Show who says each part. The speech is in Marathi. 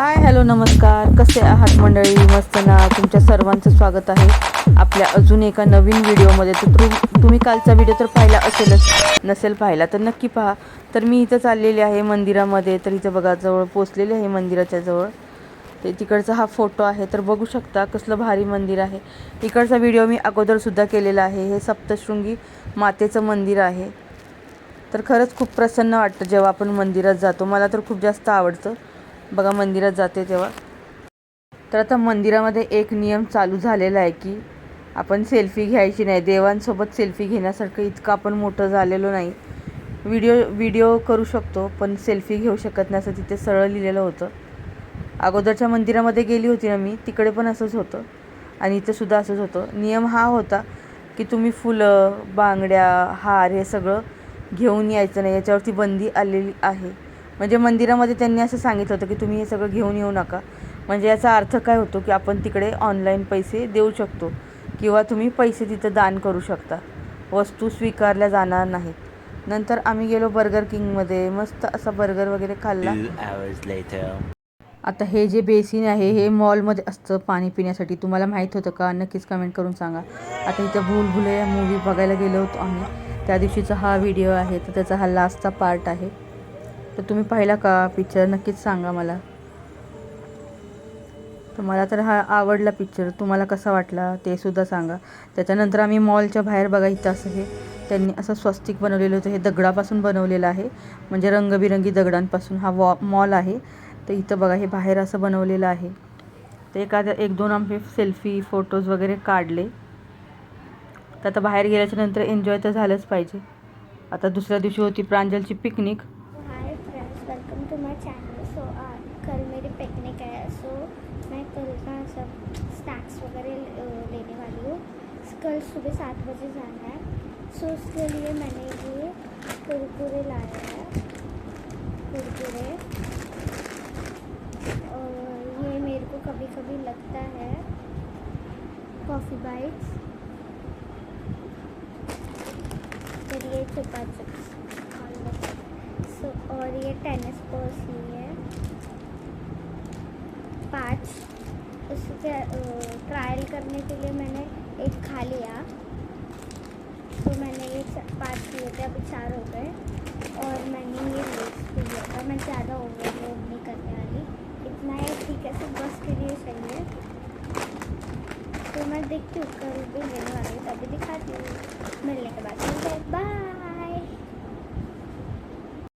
Speaker 1: हाय हॅलो नमस्कार. कसे आहात मंडळी? मस्त ना? तुमच्या सर्वांचं स्वागत आहे आपल्या अजून एका नवीन व्हिडिओमध्ये. तर तु तुम्ही कालचा व्हिडिओ तर पाहिला असेलच. नसेल पाहिला तर नक्की पहा. तर मी इथं चाललेली आहे मंदिरामध्ये. तर इथं बघा जवळ पोचलेली आहे मंदिराच्या जवळ. ते तिकडचा हा फोटो आहे. तर बघू शकता कसलं भारी मंदिर आहे. इकडचा व्हिडिओ मी अगोदरसुद्धा केलेला आहे. हे सप्तशृंगी मातेचं मंदिर आहे. तर खरंच खूप प्रसन्न वाटतं जेव्हा आपण मंदिरात जातो. मला तर खूप जास्त आवडतं. बघा मंदिरात जाते तेव्हा. तर आता मंदिरामध्ये एक नियम चालू झालेला आहे की आपण सेल्फी घ्यायची नाही. देवांसोबत सेल्फी घेण्यासारखं इतकं आपण मोठं झालेलो नाही. व्हिडिओ व्हिडिओ करू शकतो पण सेल्फी घेऊ शकत नाही असं तिथे सरळ लिहिलेलं होतं. अगोदरच्या मंदिरामध्ये गेली होती ना मी तिकडे पण असंच होतं. आणि इथंसुद्धा असंच होतं. नियम हा होता की तुम्ही फुलं बांगड्या हार हे सगळं घेऊन यायचं नाही. याच्यावरती बंदी आलेली आहे. म्हणजे मंदिरामध्ये त्यांनी असं सांगितलं होतं की तुम्ही हे सगळं घेऊन येऊ नका. म्हणजे याचा अर्थ काय होतो की आपण तिकडे ऑनलाईन पैसे देऊ शकतो किंवा तुम्ही पैसे तिथं दान करू शकता. वस्तू स्वीकारल्या जाणार नाहीत. नंतर आम्ही गेलो बर्गर किंगमध्ये मस्त असा बर्गर वगैरे खाल्ला. आता हे जे बेसिन आहे हे मॉलमध्ये असतं पाणी पिण्यासाठी. तुम्हाला माहीत होतं का? नक्कीच कमेंट करून सांगा. आता इथं भूल भुले मूवी बघायला गेलो होतो आम्ही. त्या दिवशीचा हा व्हिडिओ आहे. तर त्याचा हा लास्टचा पार्ट आहे. तर तुम्ही पाहिला का पिक्चर नक्कीच सांगा मला. तर मला तर हा आवडला पिक्चर तुम्हाला कसा वाटला ते सुद्धा सांगा. त्याच्यानंतर आम्ही मॉलच्या बाहेर बघा इथं असं हे त्यांनी असं स्वस्तिक बनवलेलं होतं. हे दगडापासून बनवलेलं आहे. म्हणजे रंगबिरंगी दगडांपासून हा वॉ मॉल आहे. तर इथं बघा हे बाहेर असं बनवलेलं आहे. तर एखाद्या एक दोन आम्ही सेल्फी फोटोज वगैरे काढले. तर आता बाहेर गेल्याच्यानंतर एन्जॉय तर झालंच पाहिजे. आता दुसऱ्या दिवशी होती प्रांजलची picnic
Speaker 2: to my channel so कल मेरी पिकनिक है सो मैं कल का सब स्नैक्स वगैरह लेने वाली हूँ। कल सुबह सात बजे जाना है सो उसके लिए मैंने ये कुरकुरे लाया है, कुरकुरे। और ये मेरे को कभी कभी लगता है कॉफ़ी बाइट्स फिर ये चुपा चिप्स सो और ये टेनिस बॉल्स ही है। पाँच। उससे ट्रायल करने के लिए मैंने एक खा लिया। तो मैंने ये पाँच लिए थे, अभी चार हो गए। और मैंने ये भी लिया था। मैं ज़्यादा ओवर ओवरलोड नहीं करने वाली। इतना है ठीक है सिर्फ़ बस के लिए सही है। तो मैं देखती हूँ, कल भी लेने वाली तभी बाद